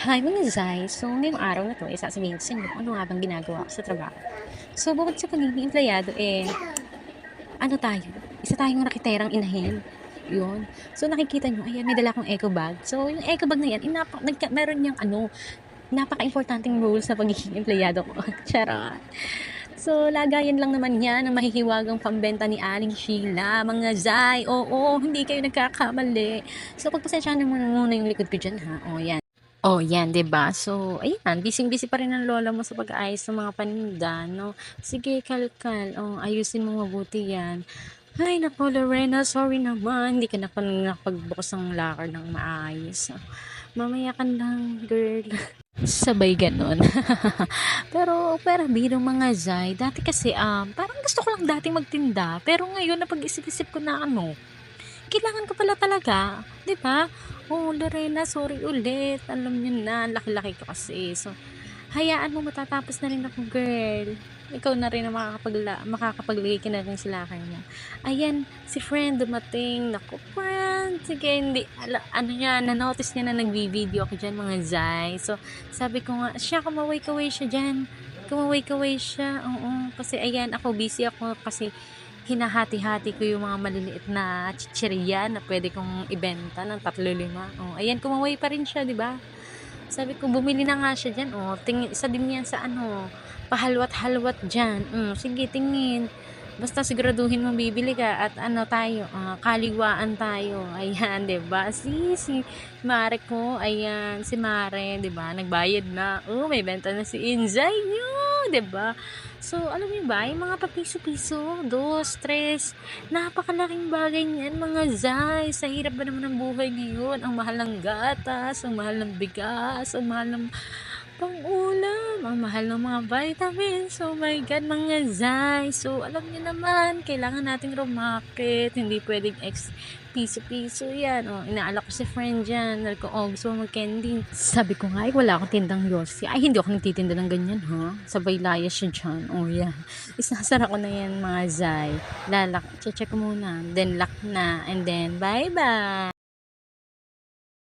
Hi mga Zay! So ngayong araw na to, eh, sasabihin ko sa ano nga bang ginagawa ko sa trabaho. So bukod sa pagiging empleyado, eh, ano tayo? Isa tayong rakiterang inahin. Yun. So nakikita nyo, ayan, may dala akong eco bag. So yung eco bag na yan, inapa, nagka, meron niyang ano, napaka-importanting role sa pagiging empleyado ko. Charot. So, lagayan lang naman yan ang mahihiwagang pambenta ni Aling Sheila. Mga Zay, oo, hindi kayo nagkakamali. So, pagpasensyahan naman muna yung likod ko dyan, ha? O, yan. Oh, yan, 'di ba? So, ayan, busy-busy pa rin ang lola mo sa pag-aayos ng mga paninda, no? Sige, kalkal. Oh, ayusin mo mabuti 'yan. Ay, naku, Lorena, sorry naman. Hindi ka na pa nakapagbukas ng locker ng maayos. Mamaya ka lang, girl. Sabay ganon. pero, pero biro mga Zay, dati kasi, um, parang gusto ko lang dati magtinda. Pero ngayon, napag-isip-isip ko na ano, kailangan ko pala talaga, 'di ba? Oh, Lorena, sorry ulit. Alam niyo na, laki-laki ko kasi. So, hayaan mo matatapos na rin ako, girl. Ikaw na rin ang makakapagla makakapaglagay ka na rin sila kanya. Ayan, si friend dumating. Naku, friend. Sige, hindi. Ala, ano niya, na-notice niya na nagbi-video ako dyan, mga Zay. So, sabi ko nga, siya, kumaway-kaway siya dyan. Kumaway-kaway siya. Oo, kasi ayan, ako busy ako kasi hinahati-hati ko yung mga maliliit na chichirya na pwede kong ibenta ng tatlo lima. Oh, ayan, kumaway pa rin siya, di ba? Sabi ko, bumili na nga siya dyan. Oh, tingin, isa din yan sa ano, pahalwat-halwat dyan. Mm, sige, tingin. Basta siguraduhin mo bibili ka at ano tayo, ah, kaliwaan tayo. Ayan, ba? Si si Mare ko, ayan, si Mare, 'di ba? Nagbayad na. Oh, may benta na si Inzay nyo, 'di ba? So, alam niyo ba, yung mga papiso-piso, dos, tres, napakalaking bagay niyan, mga zay. Sa hirap ba naman ng buhay ngayon? Ang mahal ng gatas, ang mahal ng bigas, ang mahal ng pang-ulam, ang mahal ng mga vitamins. Oh my God, mga zay. So, alam niyo naman, kailangan nating rumakit. Hindi pwedeng ex piso-piso yan. O, inaalak ko si friend dyan. Sabi ko, oh, gusto mo mag-candy. Sabi ko nga, ay, wala akong tindang Yossi. Ay, hindi ako nagtitinda ng ganyan, ha? Sabay layas siya dyan. Oh, yan. Isasara ko na yan, mga zay. Lalak, check muna. Then, lock na. And then, bye-bye.